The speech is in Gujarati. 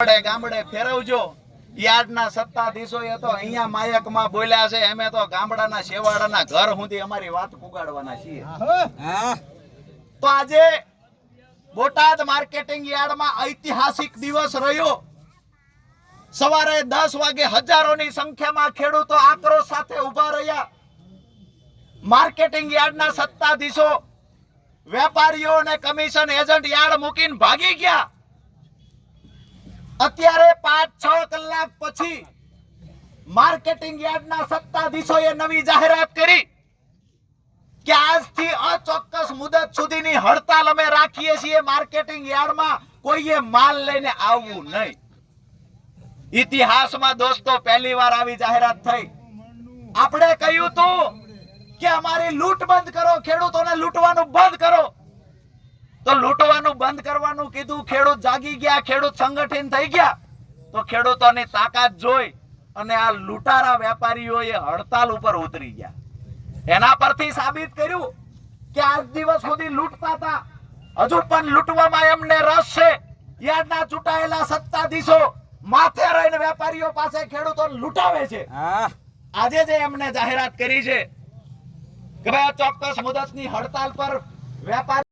ગામડે ગામડે ફેરવજો. યાર્ડના સત્તાધીશો એ તો અહીંયા માયકમાં બોલ્યા છે અમે તો ગામડાના શેવાડાના ઘર સુધી અમારી વાત પુગાડવાના છીએ. તો આજે બોટાદ માર્કેટિંગ યાર્ડમાં ઐતિહાસિક દિવસ રહ્યો. સવારે દસ વાગે હજારોની સંખ્યામાં ખેડૂતો આક્રોશ સાથે ઊભા રહ્યા. માર્કેટિંગ યાર્ડના સત્તાધીશો વેપારીઓ અને કમિશન એજન્ટ યાર્ડ મૂકીને ભાગી ગયા. અત્યારે પાંચ, છ કલાક પછી માર્કેટિંગ યાર્ડના સત્તાધીશોએ નવી જાહેરાત કરી કે આજથી અચોક્કસ મુદત સુધીની હડતાલ અમે રાખીએ છીએ. માર્કેટિંગ યાર્ડમાં કોઈએ માલ લઈને આવવું નહીં. ઇતિહાસમાં દોસ્તો, પહેલી વાર આવી જાહેરાત થઈ. આપણે કહ્યું તું કે અમારી લૂંટ બંધ કરો, ખેડૂતોને લૂંટવાનું બંધ કરો. તો લૂંટવાનું બંધ કરવાનું કીધું ખેડૂત જાગી ગયા ખેડૂત સંગઠિત થઈ ગયા. તો ખેડૂતોની તાકાત જોઈ અને આ લૂંટારા વેપારીઓએ હડતાલ ઉપર ઉતરી ગયા. એના પરથી સાબિત કર્યું કે આજ દિવસ સુધી લૂંટતા હતા. હજુ પણ લૂંટવામાં એમને રસ છે. યાદના ચૂંટાયેલા સત્તાધીશો માથે રહીને વેપારીઓ પાસે ખેડૂતો લૂંટાવે છે. આજે જે એમને જાહેરાત કરી છે કે ભાઈ આ ચોક્કસ મુદતની હડતાલ પર વેપાર